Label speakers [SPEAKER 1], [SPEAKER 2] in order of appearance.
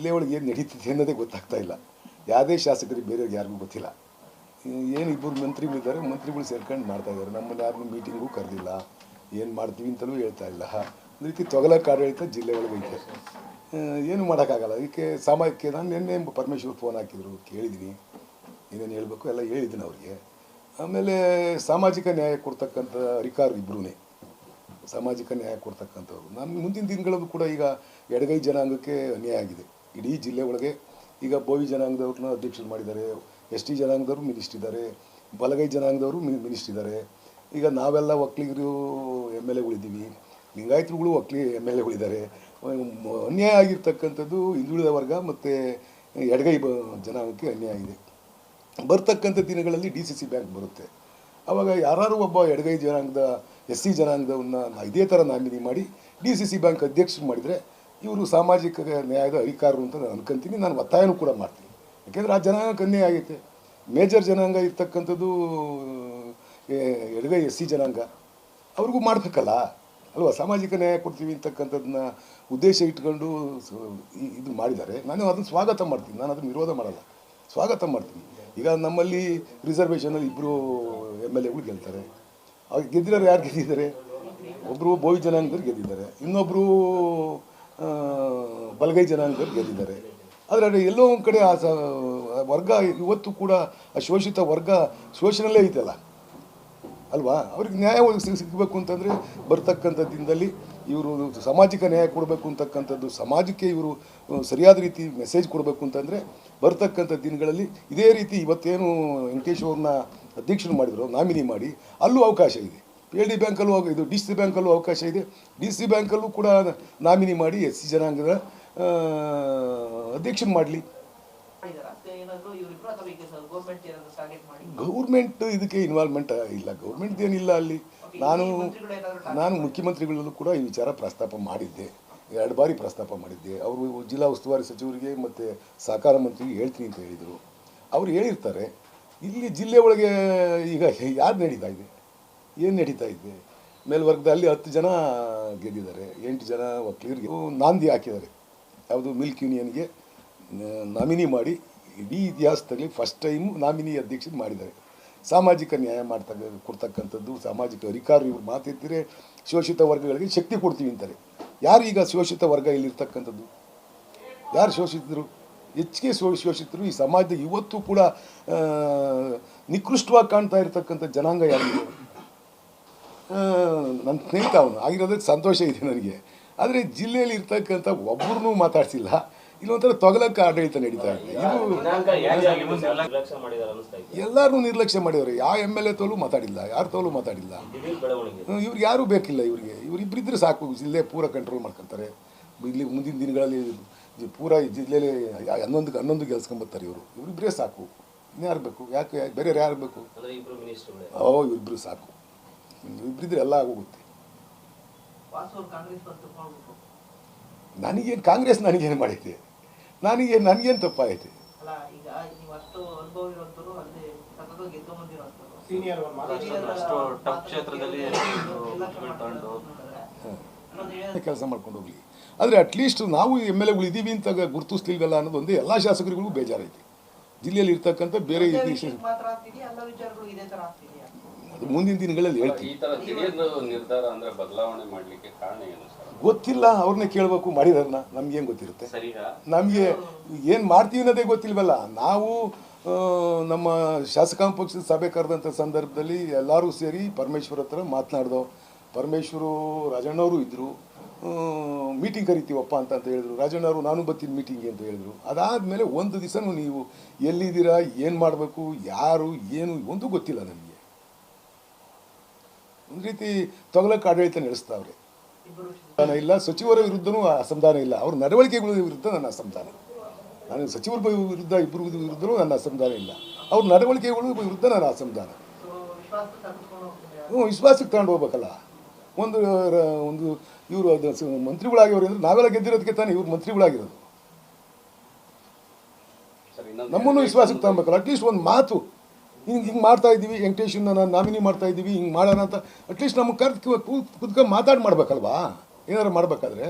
[SPEAKER 1] ಜಿಲ್ಲೆ ಒಳಗೆ ಏನು ನಡೀತಿದೆ ಅನ್ನೋದೇ ಗೊತ್ತಾಗ್ತಾ ಇಲ್ಲ. ಯಾವುದೇ ಶಾಸಕರಿಗೆ ಬೇರೆಯವ್ರಿಗೆ ಯಾರಿಗೂ ಗೊತ್ತಿಲ್ಲ. ಏನು ಇಬ್ಬರು ಮಂತ್ರಿಗಳಿದ್ದಾರೆ ಮಂತ್ರಿಗಳು ಸೇರ್ಕೊಂಡು ಮಾಡ್ತಾ ಇದ್ದಾರೆ. ನಮ್ಮನ್ನು ಯಾರನ್ನೂ ಮೀಟಿಂಗೂ ಕರೆದಿಲ್ಲ. ಏನು ಮಾಡ್ತೀವಿ ಅಂತಲೂ ಹೇಳ್ತಾ ಇಲ್ಲ. ಒಂದು ರೀತಿ ತೊಗಲಕ್ಕೆ ಆಡಳಿತ ಜಿಲ್ಲೆ ಒಳಗೆ ಐತೆ. ಏನು ಮಾಡೋಕ್ಕಾಗಲ್ಲ. ಅದಕ್ಕೆ ಸಾಮಾಜಿಕ ನಾನು ನಿನ್ನೆ ಪರಮೇಶ್ವರ್ ಫೋನ್ ಹಾಕಿದ್ರು. ಕೇಳಿದ್ದೀನಿ ಏನೇನು ಹೇಳಬೇಕು ಎಲ್ಲ ಹೇಳಿದ್ದೀನಿ ಅವ್ರಿಗೆ. ಆಮೇಲೆ ಸಾಮಾಜಿಕ ನ್ಯಾಯ ಕೊಡ್ತಕ್ಕಂಥ ಅಧಿಕಾರ ಇಬ್ಬರೂ ಸಾಮಾಜಿಕ ನ್ಯಾಯ ಕೊಡ್ತಕ್ಕಂಥವ್ರು. ನಾನು ಮುಂದಿನ ದಿನಗಳಲ್ಲೂ ಕೂಡ ಈಗ ಎಡಗೈ ಜನಾಂಗಕ್ಕೆ ಅನ್ಯಾಯ ಆಗಿದೆ. ಇಡೀ ಜಿಲ್ಲೆ ಒಳಗೆ ಈಗ ಬೋವಿ ಜನಾಂಗದವ್ರನ್ನ ಅಧ್ಯಕ್ಷರು ಮಾಡಿದ್ದಾರೆ, ಎಸ್ ಟಿ ಜನಾಂಗದವರು ಮಿನಿಸ್ಟ್ ಇದ್ದಾರೆ, ಬಲಗೈ ಜನಾಂಗದವರು ಮಿನಿಸ್ಟ್ ಇದ್ದಾರೆ. ಈಗ ನಾವೆಲ್ಲ ಒಕ್ಕಲಿಗರು ಎಂ ಎಲ್ ಎಗಳಿದ್ದೀವಿ ಲಿಂಗಾಯತರುಗಳು ಒಕ್ಕಲಿ ಎಂ ಎಲ್ ಎಗಳಿದ್ದಾರೆ ಅನ್ಯಾಯ ಆಗಿರ್ತಕ್ಕಂಥದ್ದು ಹಿಂದುಳಿದ ವರ್ಗ ಮತ್ತು ಎಡಗೈ ಬ, ಜನಾಂಗಕ್ಕೆ ಅನ್ಯಾಯ ಆಗಿದೆ ಬರ್ತಕ್ಕಂಥ ದಿನಗಳಲ್ಲಿ ಡಿ ಸಿ ಸಿ ಬ್ಯಾಂಕ್ ಬರುತ್ತೆ. ಆವಾಗ ಯಾರು ಒಬ್ಬ ಎಡಗೈ ಜನಾಂಗದ, ಎಸ್ ಸಿ ಜನಾಂಗದವನ್ನ ಇದೇ ಥರ ನಾಮಿನಿ ಮಾಡಿ ಡಿ ಸಿ ಸಿ ಬ್ಯಾಂಕ್ ಅಧ್ಯಕ್ಷರು ಮಾಡಿದರೆ ಇವರು ಸಾಮಾಜಿಕ ನ್ಯಾಯದ ಅಧಿಕಾರರು ಅಂತ ನಾನು ಅನ್ಕೊಂತೀನಿ. ನಾನು ಒತ್ತಾಯನೂ ಕೂಡ ಮಾಡ್ತೀನಿ. ಯಾಕೆಂದರೆ ಆ ಜನಾಂಗಕ್ಕೆ ಅನ್ಯಾಯ ಆಗೈತೆ. ಮೇಜರ್ ಜನಾಂಗ ಇರ್ತಕ್ಕಂಥದ್ದು ಎಡಗೈ ಎಸ್ ಸಿ ಜನಾಂಗ. ಅವ್ರಿಗೂ ಮಾಡಬೇಕಲ್ಲ. ಅಲ್ವಾ? ಸಾಮಾಜಿಕ ನ್ಯಾಯ ಕೊಡ್ತೀವಿ ಅಂತಕ್ಕಂಥದ್ದನ್ನ ಉದ್ದೇಶ ಇಟ್ಕೊಂಡು ಇದು ಮಾಡಿದ್ದಾರೆ. ನಾನು ಅದನ್ನು ಸ್ವಾಗತ ಮಾಡ್ತೀನಿ. ನಾನು ಅದನ್ನು ವಿರೋಧ ಮಾಡಲ್ಲ. ಸ್ವಾಗತ ಮಾಡ್ತೀನಿ. ಈಗ ನಮ್ಮಲ್ಲಿ ರಿಸರ್ವೇಷನಲ್ಲಿ ಇಬ್ಬರು ಎಂ ಎಲ್ ಎಗಳು ಗೆಲ್ತಾರೆ. ಅವ್ರು ಗೆದ್ದಿರೋರು ಯಾರು ಗೆದ್ದಿದ್ದಾರೆ? ಒಬ್ಬರು ಬೋವಿ ಜನಾಂಗದವ್ರು ಗೆದ್ದಿದ್ದಾರೆ. ಇನ್ನೊಬ್ಬರು ಬಲಗೈ ಜನಾಂಗದವ್ರು ಗೆದ್ದಿದ್ದಾರೆ. ಆದರೆ ಎಲ್ಲೋ ಒಂದು ಕಡೆ ಆ ವರ್ಗ ಇವತ್ತು ಕೂಡ ಆ ಶೋಷಿತ ವರ್ಗ ಶೋಷಣೆಲ್ಲೇ ಐತಲ್ಲ. ಅಲ್ವಾ? ಅವ್ರಿಗೆ ನ್ಯಾಯ ಒದಗಿಸಿ, ಸಿಗಬೇಕು ಅಂತಂದರೆ ಬರ್ತಕ್ಕಂಥ ದಿನದಲ್ಲಿ ಇವರು ಸಾಮಾಜಿಕ ನ್ಯಾಯ ಕೊಡಬೇಕು ಅಂತಕ್ಕಂಥದ್ದು, ಸಮಾಜಕ್ಕೆ ಇವರು ಸರಿಯಾದ ರೀತಿ ಮೆಸೇಜ್ ಕೊಡಬೇಕು ಅಂತಂದರೆ ಬರ್ತಕ್ಕಂಥ ದಿನಗಳಲ್ಲಿ ಇದೇ ರೀತಿ ಇವತ್ತೇನು ವೆಂಕಟೇಶ್ ಅವ್ರನ್ನ ಅಧ್ಯಕ್ಷರು ಮಾಡಿದ್ರು, ನಾಮಿನಿ ಮಾಡಿ, ಅಲ್ಲೂ ಅವಕಾಶ ಇದೆ. ಎಲ್ ಡಿ ಬ್ಯಾಂಕಲ್ಲೂ ಇದು ಡಿ ಸಿ ಬ್ಯಾಂಕಲ್ಲೂ ಅವಕಾಶ ಇದೆ. ಡಿ ಸಿ ಬ್ಯಾಂಕಲ್ಲೂ ಕೂಡ ನಾಮಿನಿ ಮಾಡಿ ಎಸ್ ಸಿ ಜನಾಂಗದ ಅಧ್ಯಕ್ಷ ಮಾಡಲಿ.
[SPEAKER 2] ಗೌರ್ಮೆಂಟ್
[SPEAKER 1] ಇದಕ್ಕೆ ಇನ್ವಾಲ್ವ್ಮೆಂಟ್ ಇಲ್ಲ. ಗೌರ್ಮೆಂಟ್ ಏನಿಲ್ಲ ಅಲ್ಲಿ. ನಾನು ನಾನು ಮುಖ್ಯಮಂತ್ರಿಗಳಲ್ಲೂ ಕೂಡ ಈ ವಿಚಾರ ಪ್ರಸ್ತಾಪ ಮಾಡಿದ್ದೆ. ಎರಡು ಬಾರಿ ಪ್ರಸ್ತಾಪ ಮಾಡಿದ್ದೆ. ಅವರು ಜಿಲ್ಲಾ ಉಸ್ತುವಾರಿ ಸಚಿವರಿಗೆ ಮತ್ತು ಸಹಕಾರ ಮಂತ್ರಿಗೆ ಹೇಳ್ತೀನಿ ಅಂತ ಹೇಳಿದರು. ಅವರು ಹೇಳಿರ್ತಾರೆ, ಇಲ್ಲಿ ಜಿಲ್ಲೆ ಒಳಗೆ ಈಗ ಯಾರು ನಡೀತಾ ಇದೆ? ಏನು ನಡೀತಾ ಇದೆ? ಮೇಲ್ವರ್ಗದಲ್ಲಿ ಹತ್ತು ಜನ ಗೆದ್ದಿದ್ದಾರೆ, ಎಂಟು ಜನ ವಕೀಲರಿಗೆ. ನಾಂದಿ ಹಾಕಿದ್ದಾರೆ. ಯಾವುದು ಮಿಲ್ಕ್ ಯೂನಿಯನ್ಗೆ ನಾಮಿನಿ ಮಾಡಿ, ಇಡೀ ಇತಿಹಾಸದಲ್ಲಿ ಫಸ್ಟ್ ಟೈಮ್ ನಾಮಿನಿ ಅಧ್ಯಕ್ಷರು ಮಾಡಿದ್ದಾರೆ. ಸಾಮಾಜಿಕ ನ್ಯಾಯ ಮಾಡ್ತಕ್ಕ, ಕೊಡ್ತಕ್ಕಂಥದ್ದು ಸಾಮಾಜಿಕ ಅಧಿಕಾರ ಇವರು ಮಾತಿದ್ದರೆ ಶೋಷಿತ ವರ್ಗಗಳಿಗೆ ಶಕ್ತಿ ಕೊಡ್ತೀವಿ ಅಂತಾರೆ. ಯಾರು ಈಗ ಶೋಷಿತ ವರ್ಗ ಇಲ್ಲಿರ್ತಕ್ಕಂಥದ್ದು? ಯಾರು ಶೋಷಿತರು? ಹೆಚ್ಚಿಗೆ ಶೋ, ಶೋಷಿತರು ಈ ಸಮಾಜದ ಇವತ್ತು ಕೂಡ ನಿಕೃಷ್ಟವಾಗಿ ಕಾಣ್ತಾ ಇರತಕ್ಕಂಥ ಜನಾಂಗ ಯಾರಿದೆ ನನ್ನ ಸ್ನೇಹಿತ ಅವನು. ಆಗಿರೋದಕ್ಕೆ ಸಂತೋಷ ಇದೆ ನನಗೆ. ಆದರೆ ಜಿಲ್ಲೆಯಲ್ಲಿ ಇರ್ತಕ್ಕಂಥ ಒಬ್ಬರನ್ನೂ ಮಾತಾಡ್ಸಿಲ್ಲ. ಇಲ್ಲೊಂಥರ ತೊಗಲಕ್ಕೆ ಆಡಳಿತ ನಡೀತಾ ಇದೆ. ಇದು ಎಲ್ಲರೂ ನಿರ್ಲಕ್ಷ್ಯ ಮಾಡಿದ್ದಾರೆ ಯಾವ ಎಂ ಎಲ್ ಎ ತೋಲು ಮಾತಾಡಿಲ್ಲ ಯಾರ ತೋಲು ಮಾತಾಡಿಲ್ಲ. ಇವ್ರಿಗೆ ಯಾರೂ ಬೇಕಿಲ್ಲ ಇವರಿಗೆ. ಇವರಿಬ್ಬರಿದ್ರೆ ಸಾಕು ಜಿಲ್ಲೆ ಪೂರ ಕಂಟ್ರೋಲ್ ಮಾಡ್ಕೊತಾರೆ. ಇಲ್ಲಿ ಮುಂದಿನ ದಿನಗಳಲ್ಲಿ ಪೂರ ಈ ಜಿಲ್ಲೆಯಲ್ಲಿ ಹನ್ನೊಂದು ಹನ್ನೊಂದು ಗೆಲ್ಸ್ಕೊಂಬರ್ತಾರೆ ಇವರು. ಇವರಿಬ್ಬರೇ ಸಾಕು. ಇನ್ಯಾರು ಬೇಕು? ಯಾಕೆ ಬೇರೆ ಯಾರು ಬೇಕು? ಓ ಇವರಿಬ್ಬರು ಸಾಕು. ಇವರಿಬ್ಬರಿದ್ರೆ ಎಲ್ಲ ಆಗೋಗುತ್ತೆ. ನನಗೇನು ಕಾಂಗ್ರೆಸ್ ನನಗೇನು ಮಾಡೈತೆ ನನಗೆ ನನಗೇನು
[SPEAKER 3] ತಪ್ಪಾಯಿತು.
[SPEAKER 1] ಕೆಲಸ ಮಾಡ್ಕೊಂಡು ಹೋಗ್ಲಿ. ಆದರೆ ಅಟ್ಲೀಸ್ಟ್ ನಾವು ಎಂ ಎಲ್ ಎಗಳು ಇದ್ದೀವಿ ಅಂತ ಗುರುತಿಸ್ಲಿಲ್ವಲ್ಲ ಅನ್ನೋದು ಒಂದೇ ಎಲ್ಲ ಶಾಸಕರಿಗೂ ಬೇಜಾರೈತೆ ಜಿಲ್ಲೆಯಲ್ಲಿ ಇರ್ತಕ್ಕಂಥ ಬೇರೆ ಮುಂದಿನ ದಿನಗಳಲ್ಲಿ ಹೇಳ್ತೀವಿ
[SPEAKER 3] ನಿರ್ಧಾರ ಅಂದ್ರೆ ಬದಲಾವಣೆ ಮಾಡ್ಲಿಕ್ಕೆ ಕಾರಣ ಏನು
[SPEAKER 1] ಗೊತ್ತಿಲ್ಲ ಅವ್ರನ್ನೇ ಕೇಳಬೇಕು ಮಾಡಿದಾರನ್ನ ನಮ್ಗೇನು ಗೊತ್ತಿರುತ್ತೆ? ನಮಗೆ ಏನು ಮಾಡ್ತೀವಿ ಅನ್ನೋದೇ ಗೊತ್ತಿಲ್ವಲ್ಲ ನಾವು ನಮ್ಮ ಶಾಸಕಾಂಗ ಪಕ್ಷದ ಸಭೆ ಕರೆದಂಥ ಸಂದರ್ಭದಲ್ಲಿ ಎಲ್ಲರೂ ಸೇರಿ ಪರಮೇಶ್ವರ್ ಹತ್ರ ಮಾತನಾಡ್ದೋ ಪರಮೇಶ್ವರು ರಾಜಣ್ಣವರು ಇದ್ದರು ಮೀಟಿಂಗ್ ಕರಿತೀವಪ್ಪ ಅಂತ ಅಂತ ಹೇಳಿದ್ರು ರಾಜಣ್ಣವರು ನಾನು ಬರ್ತೀನಿ ಮೀಟಿಂಗ್ ಅಂತ ಹೇಳಿದ್ರು. ಅದಾದಮೇಲೆ ಒಂದು ದಿವಸನೂ ನೀವು ಎಲ್ಲಿದ್ದೀರಾ ಏನು ಮಾಡಬೇಕು ಯಾರು ಏನು ಒಂದು ಗೊತ್ತಿಲ್ಲ ನನಗೆ ಒಂದು ರೀತಿ ತೊಗಲಕ್ಕೆ ಆಡಳಿತ ನಡೆಸ್ತಾವ್ರೆ. ಅಸಮಾಧಾನ ಇಲ್ಲ ಸಚಿವರ ವಿರುದ್ಧನೂ ಅಸಮಾಧಾನ ಇಲ್ಲ. ಅವ್ರ ನಡವಳಿಕೆಗಳ ವಿರುದ್ಧ ನನ್ನ ಅಸಮಾಧಾನ. ನಾನು ಸಚಿವರ ವಿರುದ್ಧ ಇಬ್ಬರ ವಿರುದ್ಧನೂ ನನ್ನ ಅಸಮಾಧಾನ ಇಲ್ಲ. ಅವ್ರ ನಡವಳಿಕೆಗಳ ವಿರುದ್ಧ ನನ್ನ ಅಸಮಾಧಾನ. ಹ್ಞೂ ವಿಶ್ವಾಸಕ್ಕೆ ತಗೊಂಡು ಹೋಗ್ಬೇಕಲ್ಲ. ಒಂದು ಒಂದು ಇವರು ಮಂತ್ರಿಗಳಾಗಿವ್ರು ಅಂದ್ರೆ ನಾವೆಲ್ಲ ಗೆದ್ದಿರೋದಕ್ಕೆ ತಾನೇ ಇವ್ರು ಮಂತ್ರಿಗಳಾಗಿರೋದು. ನಮ್ಮನ್ನು ವಿಶ್ವಾಸಕ್ಕೆ ತಗೊಬೇಕಲ್ಲ. ಅಟ್ಲೀಸ್ಟ್ ಒಂದು ಮಾತು. ಹಿಂಗೆ ಹಿಂಗೆ ಮಾಡ್ತಾ ಇದ್ದೀವಿ ವೆಂಕಟೇಶನ್ನ ನಾನು ನಾಮಿನಿ ಮಾಡ್ತಾ ಇದ್ದೀವಿ ಹಿಂಗೆ ಮಾಡೋಣ ಅಂತ. ಅಟ್ಲೀಸ್ಟ್ ನಮಗೆ ಕರೆದು ಕುತ್ಕೊಂಡು ಮಾತಾಡಿ ಮಾಡ್ಬೇಕಲ್ವಾ? ಏನಾರು ಮಾಡ್ಬೇಕಾದ್ರೆ?